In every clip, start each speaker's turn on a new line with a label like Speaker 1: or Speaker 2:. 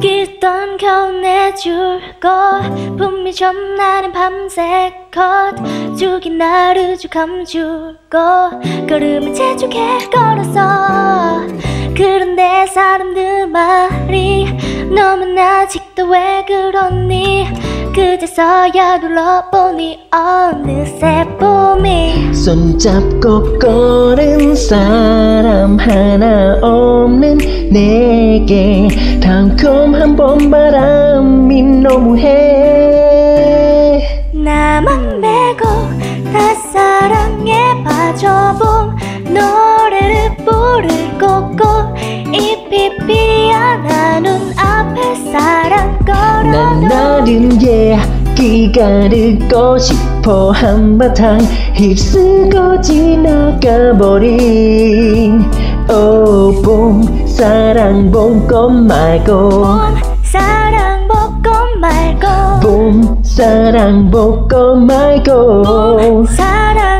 Speaker 1: 기던 겨우 내줄 것 분명 전날은 밤새 컷 죽인 나를 쭉 감주고 걸음을 재촉해 걸었어. 그런데 사람들 말이 너무 아직도 왜 그러니 그제서야 눌러보니 어느새 봄이
Speaker 2: 손잡고 걸은 사람 하나 없는 내게 달콤한 봄바람이 너무해 나른 얘기가 듣고 싶어 한바탕 휩쓰고 지나가버린. 오봄 사랑 봄꽃 말고
Speaker 1: 봄 사랑 벚꽃 말고
Speaker 2: 봄 사랑 봄꽃 말고
Speaker 1: 사랑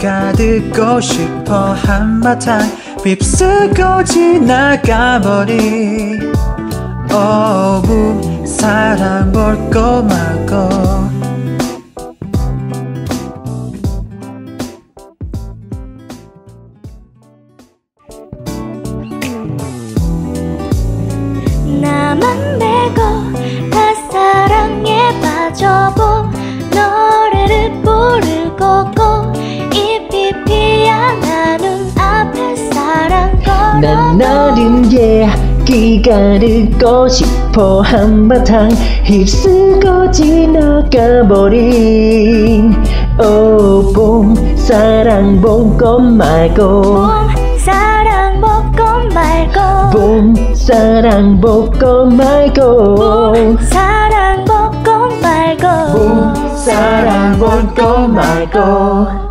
Speaker 3: 얘기가 듣고 싶어 한바탕 휩쓰고 지나가버린 오부 사랑 볼 거 말고.
Speaker 1: 나만 메고
Speaker 2: 나른 얘기가 듣고 싶어. 한바탕 휩쓰고 지나가버린. 오봄 사랑 봄꽃 말고.
Speaker 1: 봄 사랑 벚꽃 말고.
Speaker 2: 봄 사랑 봄꽃 말고.
Speaker 1: 봄 사랑 벚꽃 말고.
Speaker 2: 봄 사랑 봄꽃 말고